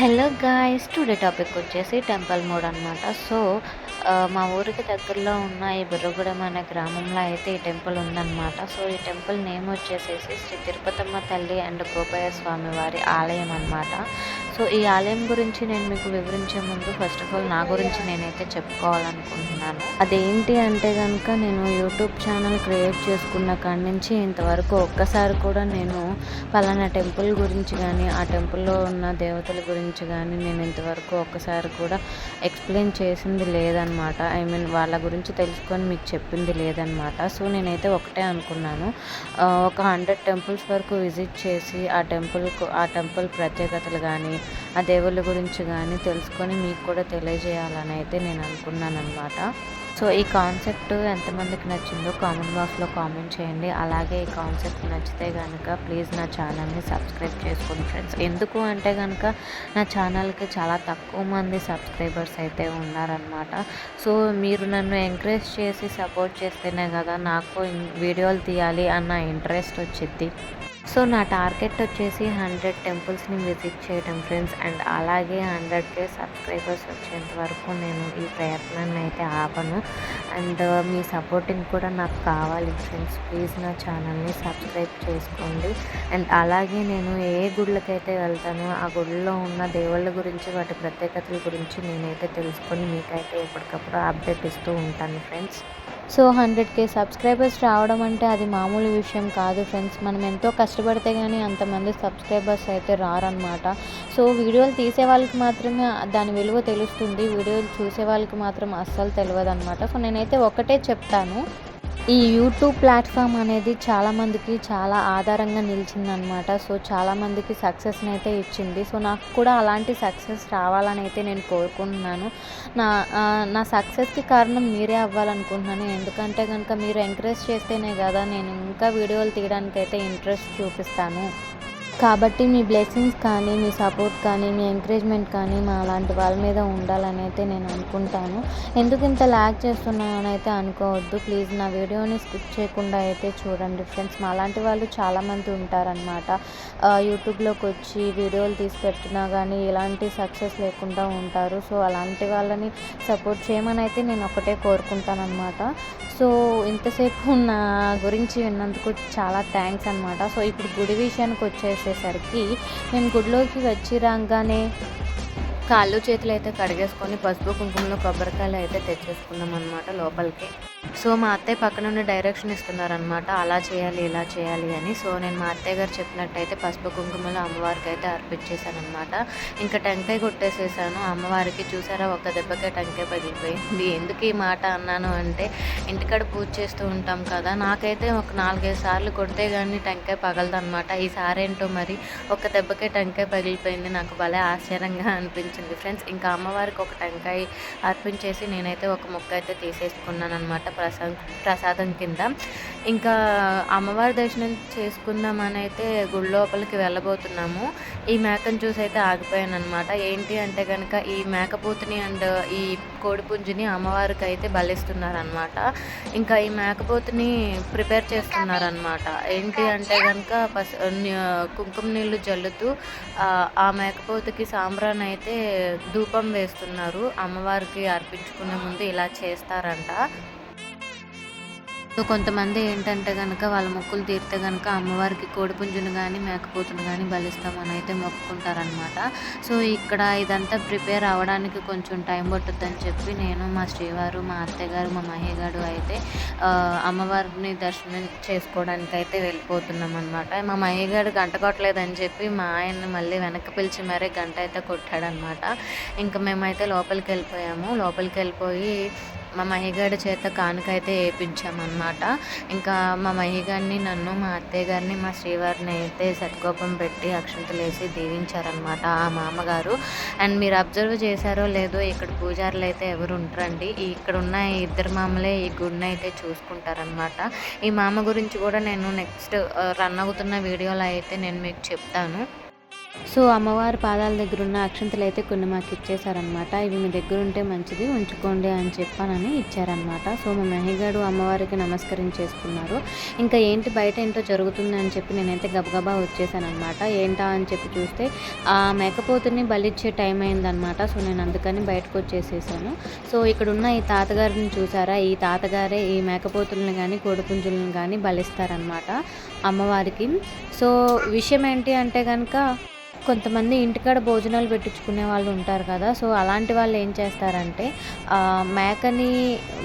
Hello guys today topic వచ్చేసి temple mode అనమాట so మా ఊరికి దగ్గరలో ఉన్న ఈ బుర్రగూడెం అనే గ్రామంలో అయితే ఈ టెంపుల్ ఉందన్నమాట. సో ఈ టెంపుల్ నేమ్ వచ్చేసేసి శ్రీ తిరుపతమ్మ తల్లి అండ్ గోపయ్య స్వామి వారి ఆలయం అన్నమాట. సో ఈ ఆలయం గురించి నేను మీకు వివరించే ముందు ఫస్ట్ ఆఫ్ ఆల్ నా గురించి నేనైతే చెప్పుకోవాలనుకుంటున్నాను. అదేంటి అంటే కనుక నేను యూట్యూబ్ ఛానల్ క్రియేట్ చేసుకున్న కాడి నుంచి ఇంతవరకు ఒక్కసారి కూడా నేను పలానా టెంపుల్ గురించి కానీ ఆ టెంపుల్లో ఉన్న దేవతల గురించి కానీ నేను ఇంతవరకు ఒక్కసారి కూడా ఎక్స్ప్లెయిన్ చేసింది లేదనమాట ఐ మీన్ వాళ్ళ గురించి తెలుసుకొని మీకు చెప్పింది లేదనమాట సో నేనైతే ఒకటే అనుకున్నాను. ఒక హండ్రెడ్ టెంపుల్స్ వరకు విజిట్ చేసి ఆ టెంపుల్కు ఆ టెంపుల్ ప్రత్యేకతలు కానీ ఆ దేవుళ్ళ గురించి కానీ తెలుసుకొని మీకు కూడా తెలియజేయాలని అయితే నేను అనుకున్నాను అనమాట సో ఈ కాన్సెప్ట్ ఎంతమందికి నచ్చిందో కామెంట్ బాక్స్లో కామెంట్ చేయండి. అలాగే ఈ కాన్సెప్ట్ నచ్చితే కనుక ప్లీజ్ నా ఛానల్ని సబ్స్క్రైబ్ చేసుకోండి ఫ్రెండ్స్. ఎందుకు అంటే కనుక నా ఛానల్కి చాలా తక్కువ మంది సబ్స్క్రైబర్స్ అయితే ఉన్నారనమాట సో మీరు నన్ను ఎంకరేజ్ చేసి సపోర్ట్ చేస్తేనే కదా నాకు వీడియోలు తీయాలి అన్న ఇంట్రెస్ట్ వచ్చింది సో నా టార్గెట్ వచ్చేసి హండ్రెడ్ టెంపుల్స్ని విజిట్ చేయడం ఫ్రెండ్స్ అండ్ అలాగే హండ్రెడ్ కే సబ్స్క్రైబర్స్ వచ్చేంత వరకు నేను ఈ ప్రయత్నాన్ని అయితే ఆపను. అండ్ uh, మీ సపోర్టింగ్ కూడా నాకు కావాలి ఫ్రెండ్స్. ప్లీజ్ నా ఛానల్ని సబ్స్క్రైబ్ చేసుకోండి. అండ్ అలాగే నేను ఏ గుళ్ళకైతే వెళ్తానో ఆ గుడిలో ఉన్న దేవుళ్ళ గురించి వాటి ప్రత్యేకతల గురించి నేనైతే తెలుసుకొని మీకైతే ఎప్పటికప్పుడు అప్డేట్ ఇస్తూ ఉంటాను friends. So hundred K subscribers రావడం అంటే అది మామూలు విషయం కాదు ఫ్రెండ్స్. మనం ఎంతో కష్టపడితే కానీ అంతమంది సబ్స్క్రైబర్స్ అయితే రారనమాట సో వీడియోలు తీసే వాళ్ళకి మాత్రమే దాని విలువ తెలుస్తుంది. వీడియోలు చూసే వాళ్ళకి మాత్రం అస్సలు తెలియదు అనమాట సో నేనైతే ఒకటే చెప్తాను. ఈ యూట్యూబ్ ప్లాట్ఫామ్ అనేది చాలామందికి చాలా ఆధారంగా నిలిచిందనమాట సో చాలామందికి సక్సెస్ని అయితే ఇచ్చింది. సో నాకు కూడా అలాంటి సక్సెస్ రావాలని అయితే నేను కోరుకుంటున్నాను. నా నా సక్సెస్కి కారణం మీరే అవ్వాలనుకుంటున్నాను. ఎందుకంటే కనుక మీరు ఎంకరేజ్ చేస్తేనే కదా నేను ఇంకా వీడియోలు తీయడానికి అయితే ఇంట్రెస్ట్ చూపిస్తాను. కాబట్టి మీ బ్లెస్సింగ్స్ కానీ మీ సపోర్ట్ కానీ మీ ఎంకరేజ్మెంట్ కానీ మా అలాంటి వాళ్ళ మీద ఉండాలని అయితే నేను అనుకుంటాను. ఎందుకు ఇంత ల్యాక్ చేస్తున్నానని అయితే అనుకోవద్దు. ప్లీజ్ నా వీడియోని స్కిప్ చేయకుండా అయితే చూడండి ఫ్రెండ్స్ మా అలాంటి వాళ్ళు చాలామంది ఉంటారనమాట యూట్యూబ్లోకి వచ్చి వీడియోలు తీసి పెట్టినా కానీ ఎలాంటి సక్సెస్ లేకుండా ఉంటారు. సో అలాంటి వాళ్ళని సపోర్ట్ చేయమని అయితే నేను ఒకటే కోరుకుంటాను అనమాట సో ఇంతసేపు నా గురించి విన్నందుకు చాలా థ్యాంక్స్ అనమాట సో ఇప్పుడు గుడి విషయానికి వచ్చేసేసరికి మేము గుడిలోకి వచ్చి రాగానే కాళ్ళు చేతులు అయితే కడిగేసుకొని పసుపు కుంకుమలో కొబ్బరికాయలు అయితే తెచ్చేసుకున్నాం అనమాట లోపలికి. సో మా అత్తయ్య పక్క నుండి డైరెక్షన్ ఇస్తున్నారనమాట అలా చేయాలి ఇలా చేయాలి అని. సో నేను మా అత్తయ్య గారు చెప్పినట్టయితే పసుపు కుంకుమలో అమ్మవారికి అయితే అర్పించేశాను ఇంకా టెంకాయ కొట్టేసేసాను. అమ్మవారికి చూసారా ఒక దెబ్బకే టెంకాయ పగిలిపోయింది. ఎందుకు ఈ మాట అన్నాను అంటే ఇంటికాడ పూజ చేస్తూ ఉంటాం కదా. నాకైతే ఒక నాలుగైదు సార్లు కొడితే కానీ టెంకాయ పగలదనమాట ఈసారి ఏంటో మరి ఒక దెబ్బకే టెంకాయ పగిలిపోయింది. నాకు భలే ఆశ్చర్యంగా అనిపించింది. ఫ్రెండ్స్ ఇంకా అమ్మవారికి ఒక టెంకాయ అర్పించేసి నేనైతే ఒక ముక్క అయితే తీసేసుకున్నాను అనమాట ప్రసాదం ప్రసాదం కింద ఇంకా అమ్మవారి దర్శనం చేసుకుందామని అయితే గుడి లోపలికి వెళ్ళబోతున్నాము. ఈ మేకను చూసి అయితే ఆగిపోయాను అనమాట ఏంటి అంటే కనుక ఈ మేకపోతుని అండ్ ఈ కోడిపుంజుని అమ్మవారికి అయితే బలిస్తున్నారనమాట ఇంకా ఈ మేకపోతుని ప్రిపేర్ చేస్తున్నారనమాట ఏంటి అంటే కనుక పస్ కుంకుమ నీళ్ళు జల్లుతూ ఆ, ఆ మేకపోతుకి సాంబ్రాన్ అయితే ధూపం వేస్తున్నారు. అమ్మవారికి అర్పించుకునే ముందు ఇలా చేస్తారంట. సో కొంతమంది ఏంటంటే కనుక వాళ్ళ మొక్కులు తీరితే కనుక అమ్మవారికి కోడిపుంజును కానీ మేకపోతును కానీ బలిస్తామని అయితే మొక్కుకుంటారనమాట సో ఇక్కడ ఇదంతా ప్రిపేర్ అవ్వడానికి కొంచెం టైం పట్టుద్దని చెప్పి నేను మా శ్రీవారు మా అత్తయ్య గారు మా మహేగాడు అయితే అమ్మవారిని దర్శనం చేసుకోవడానికి అయితే వెళ్ళిపోతున్నాం అనమాట మా మహేగాడు గంట కొట్టలేదని చెప్పి మా ఆయన్ని మళ్ళీ వెనక్కి పిలిచి మరీ గంట అయితే కొట్టాడనమాట ఇంకా మేమైతే లోపలికి వెళ్ళిపోయాము. లోపలికి వెళ్ళిపోయి మా మహిగాడి చేత కానుక అయితే వేయించామన్నమాట ఇంకా మా మహిగారిని నన్ను మా అత్తయ్య గారిని మా శ్రీవారిని అయితే సత్కోపం పెట్టి అక్షంతలు వేసి దీవించారనమాట ఆ మామగారు. అండ్ మీరు అబ్జర్వ్ చేశారో లేదో ఇక్కడ పూజారులు అయితే ఎవరు ఉంటారండి ఇక్కడ ఉన్న ఈ ఇద్దరు మామలే ఈ గుడిని అయితే చూసుకుంటారనమాట ఈ మామ గురించి కూడా నేను నెక్స్ట్ రన్ అవుతున్న వీడియోలో అయితే నేను మీకు చెప్తాను. సో అమ్మవారి పాదాల దగ్గర ఉన్న అక్షంతలు అయితే కొన్ని మాకు ఇచ్చేసారనమాట ఇవి మీ దగ్గర ఉంటే మంచిది ఉంచుకోండి అని చెప్పానని ఇచ్చారనమాట సో మా మెహగాడు అమ్మవారికి నమస్కరించేసుకున్నారు ఇంకా ఏంటి బయట ఏంటో జరుగుతుంది అని చెప్పి నేనైతే గబగబా వచ్చేసానమాట ఏంటా అని చెప్పి చూస్తే ఆ మేకపోతుని బలిచ్చే టైం అయిందనమాట సో నేను అందుకని బయటకు వచ్చేసేసాను. సో ఇక్కడ ఉన్న ఈ తాతగారిని చూసారా? ఈ తాతగారే ఈ మేకపోతులను కానీ కోడిపుంజులను కానీ బలిస్తారనమాట అమ్మవారికి. సో విషయం ఏంటి అంటే కనుక కొంతమంది ఇంటికాడ భోజనాలు పెట్టించుకునే వాళ్ళు ఉంటారు కదా సో అలాంటి వాళ్ళు ఏం చేస్తారంటే మేకని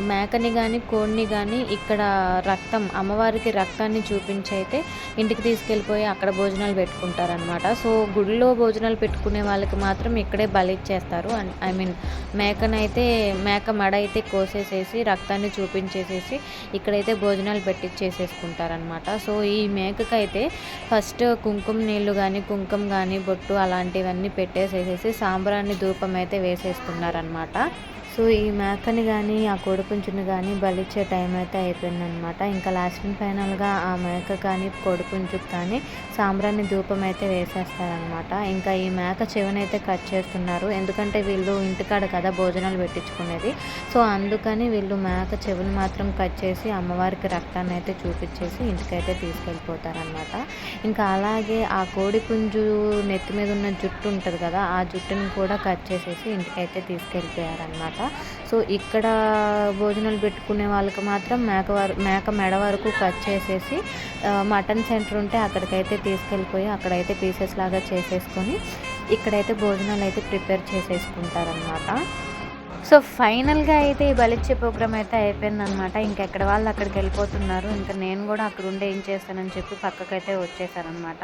మేకని కానీ కోడిని కానీ ఇక్కడ రక్తం అమ్మవారికి రక్తాన్ని చూపించి అయితే ఇంటికి తీసుకెళ్ళిపోయి అక్కడ భోజనాలు పెట్టుకుంటారనమాట సో గుడిలో భోజనాలు పెట్టుకునే వాళ్ళకి మాత్రం ఇక్కడే బలిచ్చేస్తారు ఐ మీన్ మేకనైతే మేక మడ అయితే కోసేసేసి రక్తాన్ని చూపించేసేసి ఇక్కడైతే భోజనాలు పెట్టించేసేసుకుంటారనమాట సో ఈ మేకకైతే ఫస్ట్ కుంకుమ నీళ్ళు కానీ కుంకుమ కానీ బొట్టు అలాంటివన్నీ పెట్టేసేసేసి సాంబ్రాణి ధూపం అయితే వేసేస్తున్నారనమాట సో ఈ మేకని కానీ ఆ కోడిపుంజుని కానీ బలిచ్చే టైం అయితే అయిపోయిందనమాట ఇంకా లాస్ట్ అండ్ ఫైనల్గా ఆ మేక కానీ కోడిపుంజుకి కానీ సాంబ్రాన్ని ధూపం అయితే వేసేస్తారనమాట ఇంకా ఈ మేక చెవినైతే కట్ చేస్తున్నారు. ఎందుకంటే వీళ్ళు ఇంటికాడ కదా భోజనాలు పెట్టించుకునేది. సో అందుకని వీళ్ళు మేక చెవులు మాత్రం కట్ చేసి అమ్మవారికి రక్తాన్ని అయితే చూపించేసి ఇంటికైతే తీసుకెళ్ళిపోతారనమాట ఇంకా అలాగే ఆ కోడిపుంజు నెత్తి మీద ఉన్న జుట్టు ఉంటుంది కదా ఆ జుట్టుని కూడా కట్ చేసేసి ఇంటికైతే తీసుకెళ్ళిపోయారనమాట సో ఇక్కడ భోజనాలు పెట్టుకునే వాళ్ళకి మాత్రం మేక మేక మెడ వరకు కట్ చేసేసి మటన్ సెంటర్ ఉంటే అక్కడికైతే తీసుకెళ్ళిపోయి అక్కడైతే పీసెస్ లాగా చేసేసుకొని ఇక్కడైతే భోజనాలు అయితే ప్రిపేర్ చేసేసుకుంటారనమాట సో ఫైనల్గా అయితే ఈ బలిచ్చే ప్రోగ్రామ్ అయితే అయిపోయిందనమాట ఇంకెక్కడ వాళ్ళు అక్కడికి వెళ్ళిపోతున్నారు ఇంకా నేను కూడా అక్కడ ఉండి ఏం చేస్తానని చెప్పి పక్కకైతే వచ్చేసారనమాట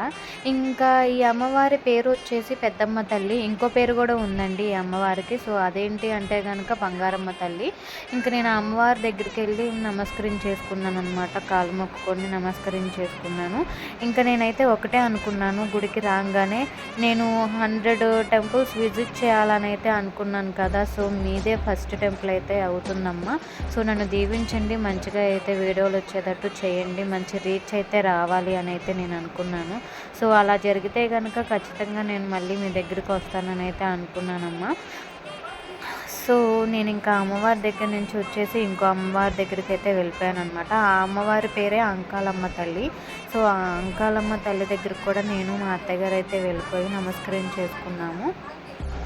ఇంకా ఈ అమ్మవారి పేరు వచ్చేసి పెద్దమ్మ తల్లి ఇంకో పేరు కూడా ఉందండి ఈ అమ్మవారికి. సో అదేంటి అంటే కనుక బంగారమ్మ తల్లి. ఇంకా నేను అమ్మవారి దగ్గరికి వెళ్ళి నమస్కరించేసుకున్నాను అనమాట కాలు మొక్కుకొని నమస్కరించేసుకున్నాను. ఇంకా నేనైతే ఒకటే అనుకున్నాను గుడికి రాగానే నేను హండ్రెడ్ టెంపుల్స్ విజిట్ చేయాలని అయితే అనుకున్నాను కదా. సో మీదే ఇదే ఫస్ట్ టెంపుల్ అయితే అవుతుందమ్మా. సో నన్ను దీవించండి మంచిగా అయితే వీడియోలు వచ్చేటట్టు చేయండి మంచి రీచ్ అయితే రావాలి అని అయితే నేను అనుకున్నాను. సో అలా జరిగితే కనుక ఖచ్చితంగా నేను మళ్ళీ మీ దగ్గరికి వస్తానని అయితే అనుకున్నానమ్మా. సో నేను ఇంకా అమ్మవారి దగ్గర నుంచి వచ్చేసి ఇంకో అమ్మవారి దగ్గరికి అయితే వెళ్ళిపోయాను అనమాట ఆ అమ్మవారి పేరే అంకాలమ్మ తల్లి. సో ఆ అంకాలమ్మ తల్లి దగ్గరికి కూడా నేను మా అత్తగారు అయితే వెళ్ళిపోయి నమస్కరించేసుకున్నాము.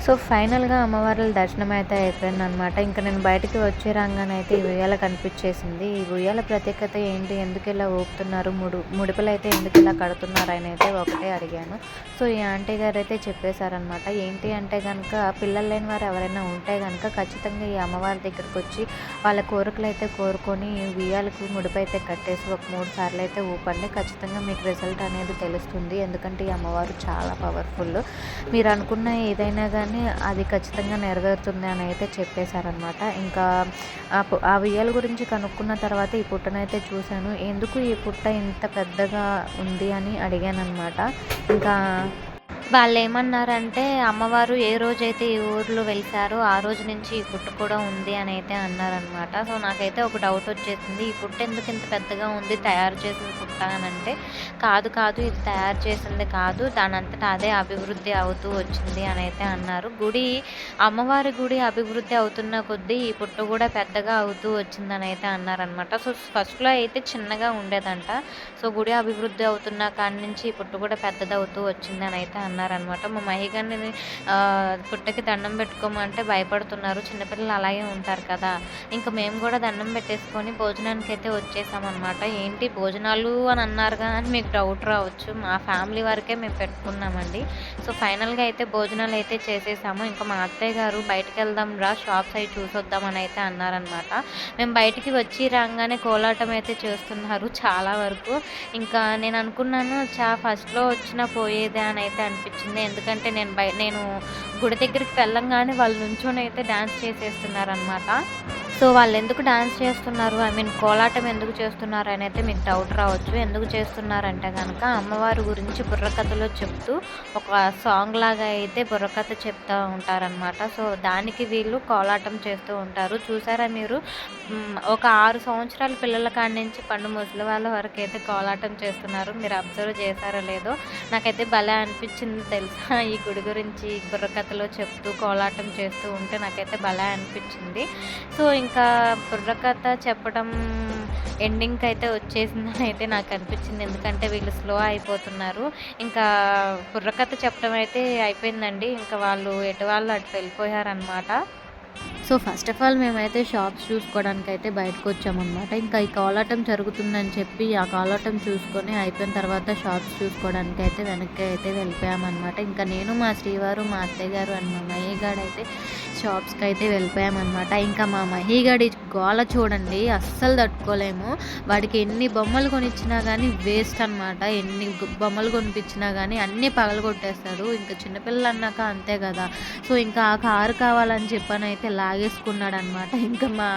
సో ఫైనల్గా అమ్మవార్ల దర్శనం అయితే అయిపోయింది అనమాట ఇంకా నేను బయటికి వచ్చే రంగానైతే ఈ ఉయ్యాల కనిపించేసింది. ఈ ఉయ్యాల ప్రత్యేకత ఏంటి? ఎందుకు ఇలా ఊపుతున్నారు? ముడు ముడుపులు అయితే ఎందుకు ఇలా కడుతున్నారు? అని అయితే ఒకటే అడిగాను. సో ఈ ఆంటీ గారు అయితే చెప్పేశారనమాట ఏంటి అంటే కనుక పిల్లలు లేని వారు ఎవరైనా ఉంటే కనుక ఖచ్చితంగా ఈ అమ్మవారి దగ్గరకు వచ్చి వాళ్ళ కోరికలు అయితే కోరుకొని ఉయ్యాలకు ముడుపు అయితే కట్టేసి ఒక మూడు సార్లు అయితే ఊపండి. ఖచ్చితంగా మీకు రిజల్ట్ అనేది తెలుస్తుంది. ఎందుకంటే ఈ అమ్మవారు చాలా పవర్ఫుల్. మీరు అనుకున్న ఏదైనా కానీ కానీ అది ఖచ్చితంగా నెరవేరుతుంది అని అయితే చెప్పేశారనమాట ఇంకా ఆ ఉయ్యాల గురించి కనుక్కున్న తర్వాత ఈ పుట్టనైతే చూశాను. ఎందుకు ఈ పుట్ట ఇంత పెద్దగా ఉంది అని అడిగాను అనమాట ఇంకా వాళ్ళు ఏమన్నారంటే అమ్మవారు ఏ రోజైతే ఈ ఊర్లో వెళ్తారో ఆ రోజు నుంచి ఈ పుట్టు కూడా ఉంది అని అయితే అన్నారనమాట సో నాకైతే ఒక డౌట్ వచ్చేసింది. ఈ పుట్టు ఎందుకు ఇంత పెద్దగా ఉంది తయారు చేసిన పుట్ట అని అంటే కాదు కాదు ఇది తయారు చేసింది కాదు దానంతటా అదే అభివృద్ధి అవుతూ వచ్చింది అని అయితే అన్నారు. గుడి అమ్మవారి గుడి అభివృద్ధి అవుతున్న కొద్దీ ఈ పుట్టు కూడా పెద్దగా అవుతూ వచ్చిందని అయితే అన్నారనమాట సో ఫస్ట్లో అయితే చిన్నగా ఉండేదంట. సో గుడి అభివృద్ధి అవుతున్న కాడి నుంచి ఈ పుట్టు కూడా పెద్దదవుతూ వచ్చిందని అయితే అన్నారు. ఉన్నారనమాట మా మహిగారిని పుట్టకి దండం పెట్టుకోమంటే భయపడుతున్నారు. చిన్నపిల్లలు అలాగే ఉంటారు కదా. ఇంకా మేము కూడా దండం పెట్టేసుకొని భోజనానికి అయితే వచ్చేసామన్నమాట ఏంటి భోజనాలు అని అన్నారు కానీ మీకు డౌట్ రావచ్చు. మా ఫ్యామిలీ వరకే మేము పెట్టుకున్నామండి. సో ఫైనల్గా అయితే భోజనాలు అయితే చేసేసాము. ఇంకా మా అత్తయ్య గారు బయటకు వెళ్దాం రా షాప్స్ అవి చూసొద్దామని అయితే అన్నారనమాట. మేము బయటికి వచ్చి రాగానే కోలాటం అయితే చేస్తున్నారు చాలా వరకు. ఇంకా నేను అనుకున్నాను చా ఫస్ట్లో వచ్చిన పోయేదే అని అయితే అనిపించింది. ఎందుకంటే నేను బయ నేను గుడి దగ్గరికి వెళ్ళంగానే వాళ్ళు నుంచొని అయితే డ్యాన్స్ చేసేస్తున్నారనమాట సో వాళ్ళు ఎందుకు డాన్స్ చేస్తున్నారు? ఐ మీన్ కోలాటం ఎందుకు చేస్తున్నారు అని అయితే మీకు డౌట్ రావచ్చు. ఎందుకు చేస్తున్నారంటే కనుక అమ్మవారి గురించి బుర్రకథలో చెప్తూ ఒక సాంగ్ లాగా అయితే బుర్రకథ చెప్తూ ఉంటారనమాట సో దానికి వీళ్ళు కోలాటం చేస్తూ ఉంటారు. చూసారా మీరు? ఒక ఆరు సంవత్సరాల పిల్లల కాడి నుంచి పండు ముసలి వాళ్ళ వరకు అయితే కోలాటం చేస్తున్నారు. మీరు అబ్జర్వ్ చేశారో లేదో నాకైతే భలే అనిపించింది తెలుసా? ఈ గుడి గురించి బుర్రకథలో చెప్తూ కోలాటం చేస్తూ ఉంటే నాకైతే భలే అనిపించింది. సో ఇంకా బుర్రకథ చెప్పడం ఎండింగ్కి అయితే వచ్చేసిందని అయితే నాకు అనిపించింది. ఎందుకంటే వీళ్ళు స్లో అయిపోతున్నారు. ఇంకా బుర్రకథ చెప్పడం అయితే అయిపోయిందండి. ఇంకా వాళ్ళు ఎటు వాళ్ళు అటు వెళ్ళిపోయారనమాట సో ఫస్ట్ ఆఫ్ ఆల్ మేమైతే షాప్స్ చూసుకోవడానికి అయితే బయటకు వచ్చామన్నమాట ఇంకా ఈ కాలాటం జరుగుతుందని చెప్పి ఆ కాలాటం చూసుకొని అయిపోయిన తర్వాత షాప్స్ చూసుకోవడానికి అయితే వెనక్కి అయితే వెళ్ళిపోయామన్నమాట. ఇంకా నేను మా శ్రీవారు మా అత్తయ్య గారు అండ్ మా మయ్య అయితే షాప్స్కి అయితే వెళ్ళిపోయామన్నమాట. ఇంకా మా మహిగాడి గోల చూడండి అస్సలు తట్టుకోలేము. వాడికి ఎన్ని బొమ్మలు కొనిచ్చినా కానీ వేస్ట్ అన్నమాట. ఎన్ని బొమ్మలు కొనిపించినా కానీ అన్నీ పగలగొట్టేస్తాడు. ఇంకా చిన్నపిల్లలు అన్నాక అంతే కదా. సో ఇంకా ఆ కారు కావాలని చెప్పనైతే అయితే లాగేసుకున్నాడు అనమాట ఇంకా మా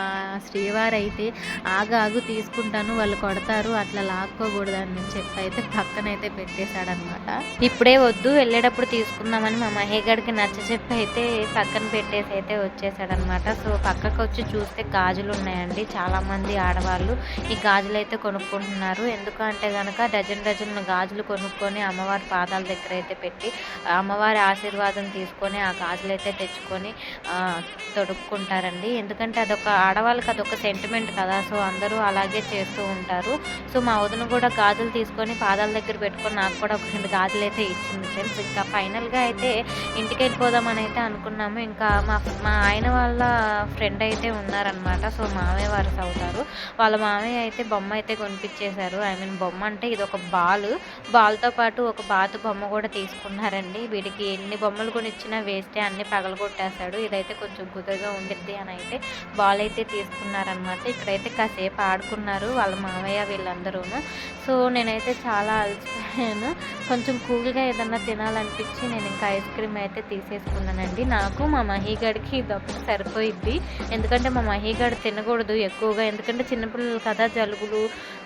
శ్రీవారు అయితే ఆగు ఆగు తీసుకుంటాను వాళ్ళు కొడతారు అట్లా లాక్కోకూడదని చెప్పి అయితే పక్కనైతే పెట్టేశాడనమాట ఇప్పుడే వద్దు వెళ్ళేటప్పుడు తీసుకుందామని మా మహేగడికి నచ్చ చెప్పి అయితే పక్కన పెట్టేసి అయితే వచ్చేసాడనమాట సో పక్కకు వచ్చి చూస్తే గాజులు ఉన్నాయండి చాలామంది ఆడవాళ్ళు ఈ గాజులు అయితే కొనుక్కుంటున్నారు. ఎందుకంటే కనుక డజన్ డజన్ గాజులు కొనుక్కొని అమ్మవారి పాదాల దగ్గర అయితే పెట్టి అమ్మవారి ఆశీర్వాదం తీసుకొని ఆ గాజులు అయితే తెచ్చుకొని ఆ, చేసుకుంటారండి. ఎందుకంటే అదొక ఆడవాళ్ళకి అదొక సెంటిమెంట్ కదా. సో అందరూ అలాగే చేస్తూ ఉంటారు. సో మా వదిన కూడా గాజులు తీసుకొని పాదాల దగ్గర పెట్టుకొని నాకు కూడా ఒక రెండు గాజులు అయితే ఇచ్చింది ఫ్రెండ్స్. ఇంకా ఫైనల్గా అయితే ఇంటికి వెళ్ళిపోదామని అయితే అనుకున్నాము. ఇంకా మా మా ఆయన వాళ్ళ ఫ్రెండ్ అయితే ఉన్నారనమాట సో మామయ్య వరుస అవుతారు. వాళ్ళ మామయ్య అయితే బొమ్మ అయితే కొనిపించేశారు. ఐ మీన్ బొమ్మ అంటే ఇది ఒక బాల్. బాల్తో పాటు ఒక బాతు బొమ్మ కూడా తీసుకున్నారండి. వీడికి ఎన్ని బొమ్మలు కొనిచ్చినా వేస్తే అన్ని పగలగొట్టేశాడు ఇదైతే కొంచెం గుదగా ఉండిద్ది అని అయితే బాల్ అయితే తీసుకున్నారనమాట ఇక్కడైతే కాసేపు ఆడుకున్నారు వాళ్ళ మామయ్య వీళ్ళందరూ సో నేనైతే చాలా అలసిపోయాను. కొంచెం కూల్గా ఏదన్నా తినాలనిపించి నేను ఇంకా ఐస్ క్రీమ్ అయితే తీసేసుకున్నానండి. నాకు మా మహీగడికి ఇదొకటి సరిపోయిద్ది. ఎందుకంటే మా మహీగడ్ తినకూడదు ఎక్కువగా. ఎందుకంటే చిన్నపిల్లలు కదా జలుబులు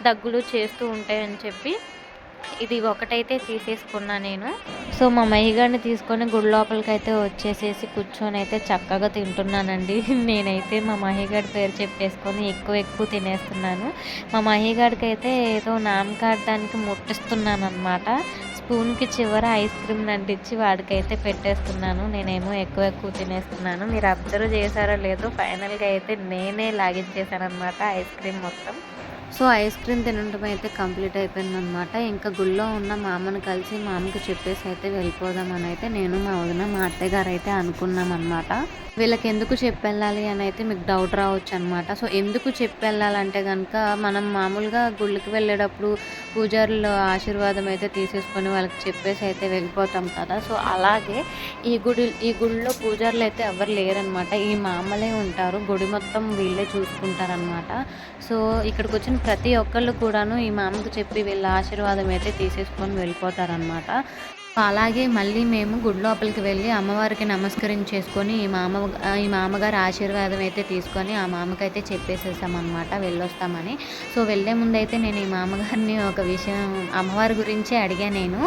దగ్గులు చేస్తూ ఉంటాయని చెప్పి ఇది ఒకటైతే తీసేసుకున్నా నేను. సో మా మహిగాడిని తీసుకొని గుడి లోపలికి అయితే వచ్చేసేసి కూర్చొని అయితే చక్కగా తింటున్నానండి. నేనైతే మా మహిగాడి పేరు చెప్పేసుకొని ఎక్కువ ఎక్కువ తినేస్తున్నాను. మా మహిగాడికి అయితే ఏదో నామకార్థానికి ముట్టిస్తున్నాను అనమాట స్పూన్కి చివర ఐస్ క్రీమ్ అంటించి వాడికైతే పెట్టేస్తున్నాను. నేనేమో ఎక్కువ ఎక్కువ తినేస్తున్నాను. మీరు అబ్జర్వ్ చేశారో లేదో ఫైనల్గా అయితే నేనే లాగించేసాను అనమాట ఐస్ క్రీమ్ మొత్తం. సో ఐస్ క్రీమ్ తినడం అయితే కంప్లీట్ అయిపోయింది అనమాట ఇంకా గుళ్ళో ఉన్న మా అమ్మని కలిసి మా అమ్మకి చెప్పేసి అయితే వెళ్ళిపోదామని అయితే నేను మా వదిన మా అత్తయ్య గారు అయితే అనుకున్నాం అనమాట వీళ్ళకి ఎందుకు చెప్పెళ్ళాలి అని అయితే మీకు డౌట్ రావచ్చు అనమాట సో ఎందుకు చెప్పెళ్ళాలంటే కనుక మనం మామూలుగా గుళ్ళకి వెళ్ళేటప్పుడు పూజారుల ఆశీర్వాదం అయితే తీసేసుకొని వాళ్ళకి చెప్పేసి అయితే వెళ్ళిపోతాం కదా. సో అలాగే ఈ గుడి ఈ గుడిలో పూజారులు అయితే ఎవరు లేరనమాట ఈ మామలే ఉంటారు. గుడి మొత్తం వీళ్ళే చూసుకుంటారనమాట సో ఇక్కడికి వచ్చిన ప్రతి ఒక్కళ్ళు కూడాను ఈ మామకు చెప్పి వీళ్ళ ఆశీర్వాదం అయితే తీసేసుకొని వెళ్ళిపోతారనమాట అలాగే మళ్ళీ మేము గుడి లోపలికి వెళ్ళి అమ్మవారికి నమస్కరించేసుకొని ఈ మామ ఈ మామగారి ఆశీర్వాదం అయితే తీసుకొని ఆ మామకైతే చెప్పేసేసామన్నమాట వెళ్ళొస్తామని. సో వెళ్ళే ముందు అయితే నేను ఈ మామగారిని ఒక విషయం అమ్మవారి గురించే అడిగా నేను.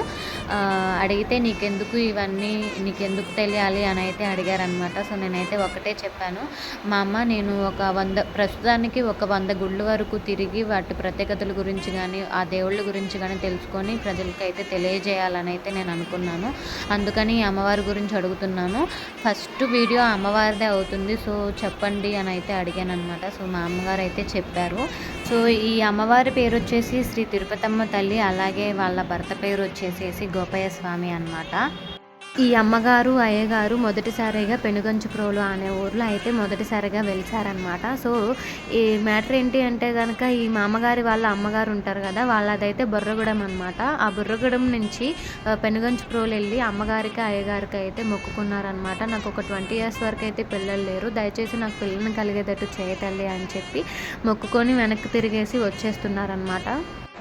అడిగితే నీకెందుకు ఇవన్నీ నీకెందుకు తెలియాలి అని అయితే అడిగారనమాట సో నేనైతే ఒకటే చెప్పాను మా అమ్మ నేను ఒక వంద ప్రస్తుతానికి ఒక వంద గుళ్ళు వరకు తిరిగి వాటి ప్రత్యేకతల గురించి కానీ ఆ దేవుళ్ళ గురించి కానీ తెలుసుకొని ప్రజలకైతే తెలియజేయాలని అయితే నేను అనుకున్నాను. అందుకని ఈ అమ్మవారి గురించి అడుగుతున్నాను. ఫస్ట్ వీడియో అమ్మవారిదే అవుతుంది. సో చెప్పండి అని అయితే అడిగాను అనమాట సో మా అమ్మగారు అయితే చెప్పారు. సో ఈ అమ్మవారి పేరు వచ్చేసి శ్రీ తిరుపతమ్మ తల్లి అలాగే వాళ్ళ భర్త పేరు వచ్చేసేసి గోపయ్య స్వామి అన్నమాట. ఈ అమ్మగారు అయ్యగారు మొదటిసారిగా పెనుగంచుప్రోలు అనే ఊర్లో అయితే మొదటిసారిగా వెలిసారనమాట సో ఈ మ్యాటర్ ఏంటి అంటే కనుక ఈ మామగారి వాళ్ళ అమ్మగారు ఉంటారు కదా వాళ్ళదైతే బుర్రగూడెం అనమాట ఆ బుర్రగూడెం నుంచి ఆ, పెనుగంచుప్రోలు వెళ్ళి అమ్మగారికి అయ్యగారికి అయితే మొక్కుకున్నారనమాట నాకు ఒక ట్వంటీ ఇయర్స్ వరకు అయితే పిల్లలు లేరు. దయచేసి నాకు పిల్లల్ని కలిగేటట్టు చేయతల్లి అని చెప్పి మొక్కుకొని వెనక్కి తిరిగేసి వచ్చేస్తున్నారనమాట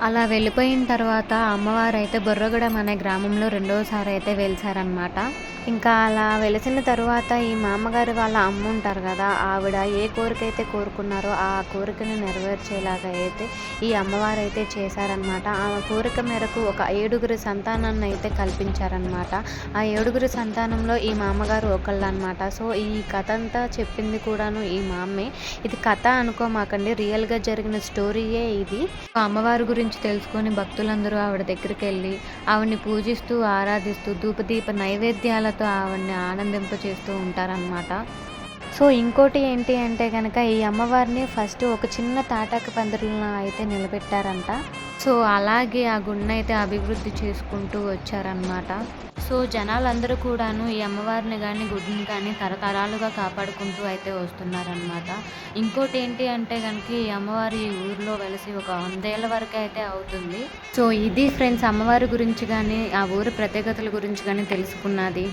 అలా వెళ్ళిపోయిన తర్వాత అమ్మవారు అయితే బుర్రగూడెం అనే గ్రామంలో రెండవసారి అయితే వెలిసారనమాట ఇంకా అలా వెలిసిన తరువాత ఈ మామగారు వాళ్ళ అమ్మ ఉంటారు కదా ఆవిడ ఏ కోరిక అయితే కోరుకున్నారో ఆ కోరికను నెరవేర్చేలాగా అయితే ఈ అమ్మవారు అయితే చేశారనమాట ఆమె కోరిక మేరకు ఒక ఏడుగురి సంతానాన్ని అయితే కల్పించారనమాట ఆ ఏడుగురి సంతానంలో ఈ మామగారు ఒకళ్ళు అనమాట సో ఈ కథ అంతా చెప్పింది కూడాను ఈ మామే ఇది కథ అనుకోమాకండి రియల్గా జరిగిన స్టోరీయే ఇది. అమ్మవారి గురించి తెలుసుకొని భక్తులందరూ ఆవిడ దగ్గరికి వెళ్ళి ఆవిడని పూజిస్తూ ఆరాధిస్తూ ధూపదీప నైవేద్యాలతో ఆవిడని ఆనందింప చేస్తూ ఉంటారనమాట సో ఇంకోటి ఏంటి అంటే కనుక ఈ అమ్మవారిని ఫస్ట్ ఒక చిన్న తాటాకు పందిరిలో అయితే నిలబెట్టారంట. సో అలాగే ఆ గుడిని అయితే అభివృద్ధి చేసుకుంటూ వచ్చారనమాట సో జనాలందరూ కూడాను ఈ అమ్మవారిని కానీ గుడిని కానీ తరతరాలుగా కాపాడుకుంటూ అయితే వస్తున్నారనమాట ఇంకోటి ఏంటి అంటే కనుక ఈ అమ్మవారి ఈ ఊరిలో వెలిసి ఒక వందేళ్ళ వరకు అయితే అవుతుంది. సో ఇది ఫ్రెండ్స్ అమ్మవారి గురించి కానీ ఆ ఊరి ప్రత్యేకతల గురించి కానీ తెలుసుకున్నది.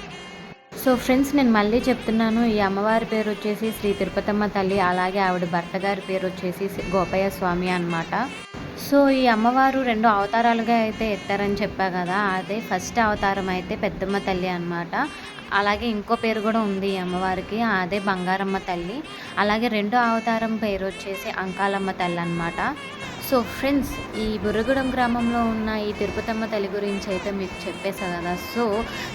సో ఫ్రెండ్స్ నేను మళ్ళీ చెప్తున్నాను. ఈ అమ్మవారి పేరు వచ్చేసి శ్రీ తిరుపతమ్మ తల్లి అలాగే ఆవిడ భర్త గారి పేరు వచ్చేసి గోపయ్య స్వామి అన్నమాట. సో ఈ అమ్మవారు రెండు అవతారాలుగా అయితే ఎత్తారని చెప్పా కదా అదే ఫస్ట్ అవతారం అయితే పెద్దమ్మ తల్లి అనమాట అలాగే ఇంకో పేరు కూడా ఉంది ఈ అమ్మవారికి అదే బంగారమ్మ తల్లి. అలాగే రెండో అవతారం పేరు వచ్చేసి అంకాలమ్మ తల్లి అనమాట సో ఫ్రెండ్స్ ఈ బుర్రగూడెం గ్రామంలో ఉన్న ఈ తిరుపతమ్మ తల్లి గురించి అయితే మీకు చెప్పేసా కదా. సో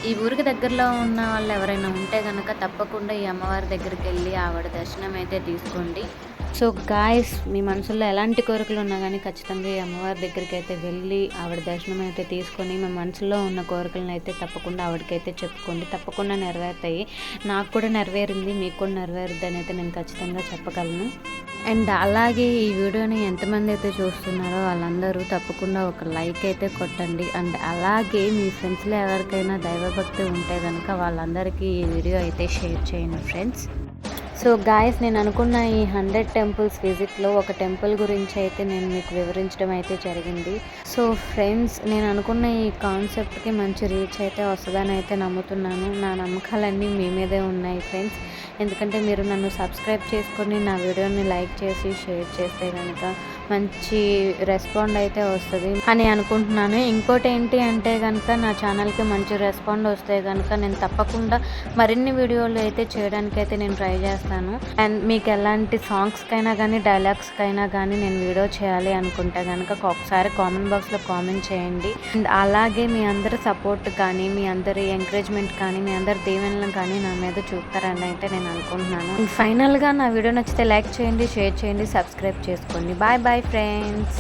ఈ ఊరికి దగ్గరలో ఉన్న వాళ్ళు ఎవరైనా ఉంటే కనుక తప్పకుండా ఈ అమ్మవారి దగ్గరికి వెళ్ళి ఆవిడ దర్శనం అయితే తీసుకోండి. సో గాయస్ మీ మనసులో ఎలాంటి కోరికలు ఉన్నా కానీ ఖచ్చితంగా ఈ అమ్మవారి దగ్గరికి అయితే వెళ్ళి ఆవిడ దర్శనం అయితే తీసుకొని మీ మనసులో ఉన్న కోరికలను అయితే తప్పకుండా ఆవిడకైతే చెప్పుకోండి. తప్పకుండా నెరవేరుతాయి. నాకు కూడా నెరవేరింది మీకు కూడా నెరవేరుద్ది అయితే నేను ఖచ్చితంగా చెప్పగలను. అండ్ అలాగే ఈ వీడియోని ఎంతమంది అయితే చూస్తున్నారో వాళ్ళందరూ తప్పకుండా ఒక లైక్ అయితే కొట్టండి. అండ్ అలాగే మీ ఫ్రెండ్స్లో ఎవరికైనా దైవభక్తి ఉంటే కనుక వాళ్ళందరికీ ఈ వీడియో అయితే షేర్ చేయండి ఫ్రెండ్స్ సో గాయస్ నేను అనుకున్న ఈ హండ్రెడ్ టెంపుల్స్ విజిట్లో ఒక టెంపుల్ గురించి అయితే నేను మీకు వివరించడం అయితే జరిగింది. సో ఫ్రెండ్స్ నేను అనుకున్న ఈ కాన్సెప్ట్కి మంచి రీచ్ అయితే వస్తుందని అయితే నమ్ముతున్నాను. నా నమ్మకాలన్నీ మీ మీదే ఉన్నాయి ఫ్రెండ్స్ ఎందుకంటే మీరు నన్ను సబ్స్క్రైబ్ చేసుకొని నా వీడియోని లైక్ చేసి షేర్ చేస్తే కనుక మంచి రెస్పాండ్ అయితే వస్తుంది. అని అనుకుంటున్నాను. ఇంకోటి ఏంటి అంటే కనుక నా ఛానల్కి మంచి రెస్పాండ్ వస్తే కనుక నేను తప్పకుండా మరిన్ని వీడియోలు అయితే చేయడానికి అయితే నేను ట్రై చేస్తాను. అండ్ మీకు ఎలాంటి సాంగ్స్కైనా కానీ డైలాగ్స్కైనా కానీ నేను వీడియో చేయాలి అనుకుంటే కనుక ఒకసారి కామెంట్ బాక్స్లో కామెంట్ చేయండి. అండ్ అలాగే మీ అందరి సపోర్ట్ కానీ మీ అందరి ఎంకరేజ్మెంట్ కానీ మీ అందరి దీవెనలు కానీ నా మీద చూపుతారని అయితే నేను అనుకుంటున్నాను. ఫైనల్గా నా వీడియో నచ్చితే లైక్ చేయండి షేర్ చేయండి సబ్స్క్రైబ్ చేసుకోండి. Bye bye friends